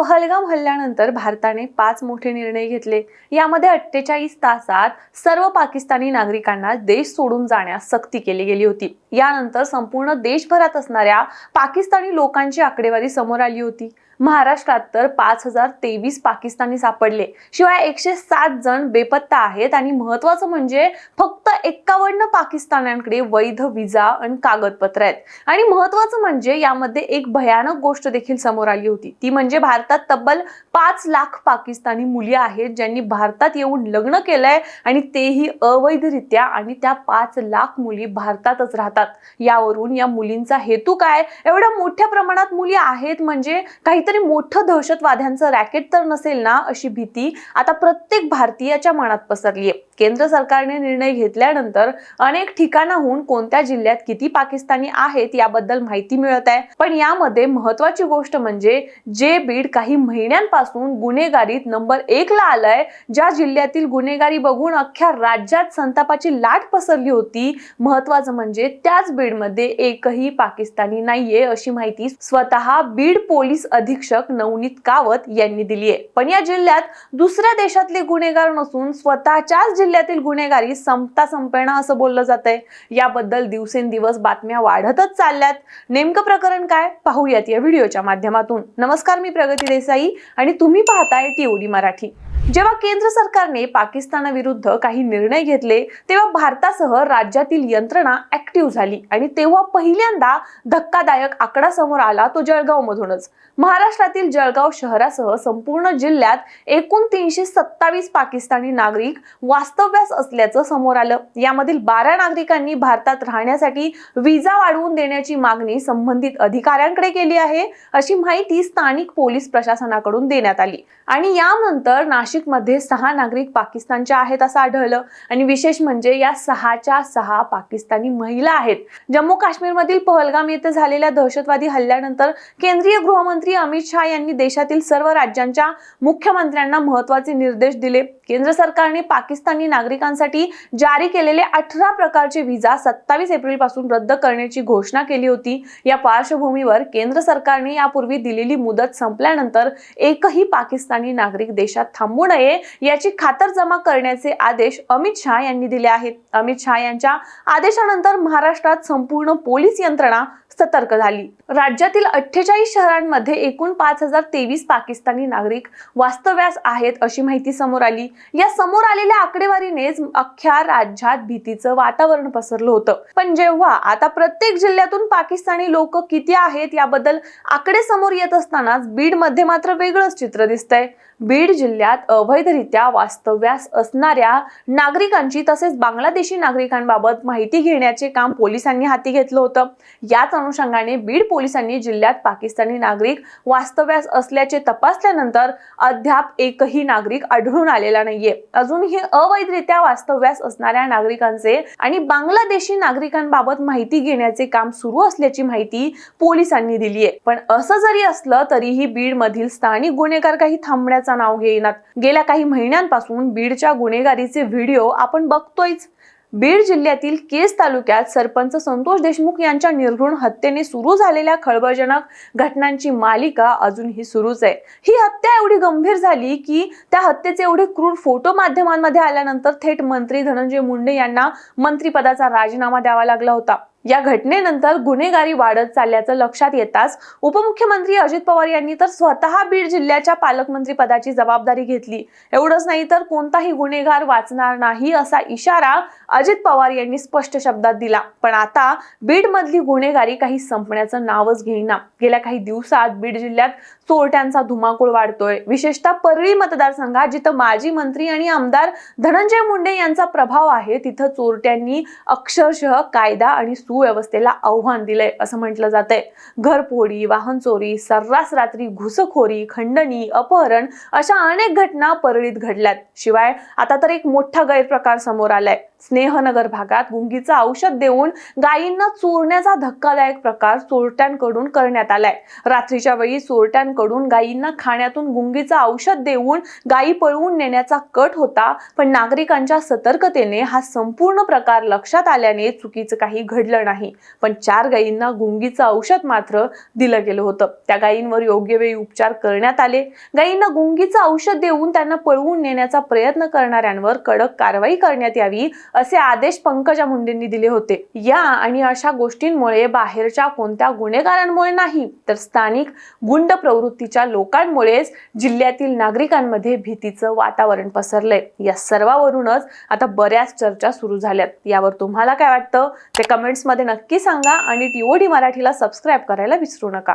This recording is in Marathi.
पहलगाम हल्ल्यानंतर भारताने पाच मोठे निर्णय घेतले. यामध्ये अठ्ठेचाळीस तासात सर्व पाकिस्तानी नागरिकांना देश सोडून जाण्यास सक्ती केली गेली होती. यानंतर संपूर्ण देशभरात असणाऱ्या पाकिस्तानी लोकांची आकडेवारी समोर आली होती. महाराष्ट्रात तर पाच हजार तेवीस पाकिस्तानी सापडले. शिवाय एकशे सात जण बेपत्ता आहेत आणि महत्वाचं म्हणजे फक्त एक्कावन्न पाकिस्तान्यांकडे वैध विजा आणि कागदपत्र आहेत. आणि महत्वाचं म्हणजे यामध्ये एक भयानक गोष्ट देखील समोर आली होती. ती म्हणजे भारतात तब्बल पाच लाख पाकिस्तानी मुली आहेत ज्यांनी भारतात येऊन लग्न केलंय आणि तेही अवैधरित्या आणि त्या पाच लाख मुली भारतातच राहतात. यावरून या मुलींचा हेतू काय? एवढ्या मोठ्या प्रमाणात मुली आहेत म्हणजे काहीतरी मोठं दहशतवाद्यांचं रॅकेट तर नसेल ना अशी भीती आता प्रत्येक भारतीयाच्या मनात पसरली आहे केंद्र सरकारने निर्णय घेतला घेतल्यानंतर अनेक ठिकाणाहून कोणत्या जिल्ह्यात किती पाकिस्तानी आहेत याबद्दल माहिती मिळत आहे. पण यामध्ये महत्वाची गोष्ट म्हणजे जे बीड काही महिन्यांपासून गुन्हेगारीत नंबर एक ला आलंय ज्या जिल्ह्यातील गुन्हेगारी बघून अख्ख्या राज्यात संतापाची लाट पसरली होती महत्वाचं म्हणजे त्याच बीडमध्ये एकही पाकिस्तानी नाहीये अशी माहिती स्वतः बीड पोलीस अधीक्षक नवनीत कावत यांनी दिली आहे. पण या जिल्ह्यात दुसऱ्या देशातले गुन्हेगार नसून स्वतःच्याच जिल्ह्यातील गुन्हेगारी संपता संपेना असं बोललं जात आहे याबद्दल दिवसेंदिवस बातम्या वाढतच चालल्यात. नेमकं प्रकरण काय? पाहूयात या व्हिडिओच्या माध्यमातून. नमस्कार मी प्रगती देसाई आणि तुम्ही पाहताय टीओडी मराठी. जेव्हा केंद्र सरकारने पाकिस्तानाविरुद्ध काही निर्णय घेतले तेव्हा भारतासह राज्यातील यंत्रणा ऍक्टिव्ह झाली आणि तेव्हा पहिल्यांदा धक्कादायक आकडा समोर आला तो जळगाव मधूनच महाराष्ट्रातील जळगाव शहरासह संपूर्ण जिल्ह्यात एकूण तीनशे सत्तावीस पाकिस्तानी नागरिक वास्तव्यास असल्याचं समोर आलं. यामधील बारा नागरिकांनी भारतात राहण्यासाठी विजा वाढवून देण्याची मागणी संबंधित अधिकाऱ्यांकडे केली आहे अशी माहिती स्थानिक पोलीस प्रशासनाकडून देण्यात आली. आणि यानंतर नाशिक नाशिकमध्ये सहा नागरिक पाकिस्तानच्या आहेत असं आढळलं. आणि विशेष म्हणजे या सहाच्या सहा पाकिस्तानी महिला आहेत. जम्मू काश्मीरमधील पहलगाम येथे झालेल्या दहशतवादी हल्ल्यानंतर केंद्रीय गृहमंत्री अमित शहा यांनी देशातील सर्व राज्यांच्या मुख्यमंत्र्यांना महत्त्वाचे निर्देश दिले. केंद्र सरकारने पाकिस्तानी नागरिकांसाठी जारी केलेले अठरा प्रकारचे व्हिसा सत्तावीस एप्रिलपासून रद्द करण्याची घोषणा केली होती. या पार्श्वभूमीवर केंद्र सरकारने यापूर्वी दिलेली मुदत संपल्यानंतर एकही पाकिस्तानी नागरिक देशात थांबू नये याची खातरजमा करण्याचे आदेश अमित शहा यांनी दिले आहेत. अमित शहा यांच्या आदेशानंतर महाराष्ट्रात संपूर्ण पोलीस यंत्रणा सतर्क झाली. राज्यातील अठ्ठेचाळीस शहरांमध्ये एकूण पाच हजार तेवीस पाकिस्तानी नागरिक वास्तव्यास आहेत अशी माहिती समोर आली. या समोर आलेल्या आकडेवारीनेच अख्ख्या राज्यात भीतीचं वातावरण पसरलं होतं. पण जेव्हा आता प्रत्येक जिल्ह्यातून पाकिस्तानी लोक किती आहेत याबद्दल आकडे समोर येत असतानाच बीडमध्ये मात्र वेगळंच चित्र दिसतंय. बीड जिल्ह्यात अवैधरित्या वास्तव्यास असणाऱ्या नागरिकांची तसेच बांगलादेशी नागरिकांबाबत माहिती घेण्याचे काम पोलिसांनी हाती घेतलं होतं. याच अनुषंगाने बीड पोलिसांनी जिल्ह्यात पाकिस्तानी नागरिक वास्तव्यास असल्याचे तपासल्यानंतर अद्याप एकही नागरिक आढळून आलेला नाहीये. अजूनही अवैधरित्या वास्तव्यास असणाऱ्या नागरिकांचे आणि बांगलादेशी नागरिकांबाबत माहिती घेण्याचे काम सुरू असल्याची माहिती पोलिसांनी दिली आहे पण असं जरी असलं तरीही बीड मधील स्थानिक गुन्हेगार काही थांबण्याचा नाव घेईनात. गेल्या काही महिन्यांपासून बीडच्या गुन्हेगारीचे व्हिडिओ आपण बघतोयच. बीड जिल्ह्यातील केस तालुक्यात सरपंच संतोष देशमुख यांच्या निर्घृण हत्येने सुरू झालेल्या खळबळजनक घटनांची मालिका अजूनही सुरूच आहे. ही हत्या एवढी गंभीर झाली की त्या हत्येचे एवढे क्रूर फोटो माध्यमांमध्ये आल्यानंतर थेट मंत्री धनंजय मुंडे यांना मंत्रिपदाचा राजीनामा द्यावा लागला होता. या घटनेनंतर गुन्हेगारी वाढत चालल्याचं लक्षात येताच उपमुख्यमंत्री अजित पवार यांनी तर स्वतः बीड जिल्ह्याच्या पालकमंत्री पदाची जबाबदारी घेतली. एवढंच नाही तर कोणताही गुन्हेगार वाचणार नाही असा इशारा अजित पवार यांनी स्पष्ट शब्दात दिला. पण आता बीड मधली गुन्हेगारी काही संपण्याचं नावच घेईना. गेल्या काही दिवसात बीड जिल्ह्यात चोरट्यांचा धुमाकूळ वाढतोय. विशेषतः परळी मतदारसंघात जिथं माजी मंत्री आणि आमदार धनंजय मुंडे यांचा प्रभाव आहे तिथं चोरट्यांनी अक्षरशः कायदा आणि सुव्यवस्थेला आव्हान दिलंय असं म्हटलं जातंय. घरफोडी वाहन चोरी सर्रास रात्री घुसखोरी खंडणी अपहरण अशा अनेक घटना परळीत घडल्यात. शिवाय आता तर एक मोठा गैरप्रकार समोर आलाय. स्नेहनगर भागात गुंगीचं औषध देऊन गायींना चोरण्याचा धक्कादायक प्रकार चोरट्यांकडून करण्यात आलाय. रात्रीच्या वेळी चोरट्यांकडून गायींना खाण्यातून गुंगीचं औषध देऊन गायी पळवून नेण्याचा कट होता पण नागरिकांच्या सतर्कतेने हा संपूर्ण प्रकार लक्षात आल्याने चुकीचं काही घडलं नाही. पण चार गायींना गुंगीचं औषध मात्र दिलं गेलं होतं. त्या गायींवर योग्य वेळी उपचार करण्यात आले. गायींना गुंगीचं औषध देऊन त्यांना पळवून नेण्याचा प्रयत्न करणाऱ्यांवर कडक कारवाई करण्यात यावी असे आदेश पंकजा मुंडेंनी दिले होते. या आणि अशा गोष्टींमुळे बाहेरच्या कोणत्या गुन्हेगारांमुळे नाही तर स्थानिक गुंड प्रवृत्तीच्या लोकांमुळेच जिल्ह्यातील नागरिकांमध्ये भीतीचं वातावरण पसरलंय. या सर्वावरूनच आता बऱ्याच चर्चा सुरू झाल्यात. यावर तुम्हाला काय वाटतं? ते कमेंट्समध्ये नक्की सांगा आणि टीओडी मराठीला सबस्क्राईब करायला विसरू नका.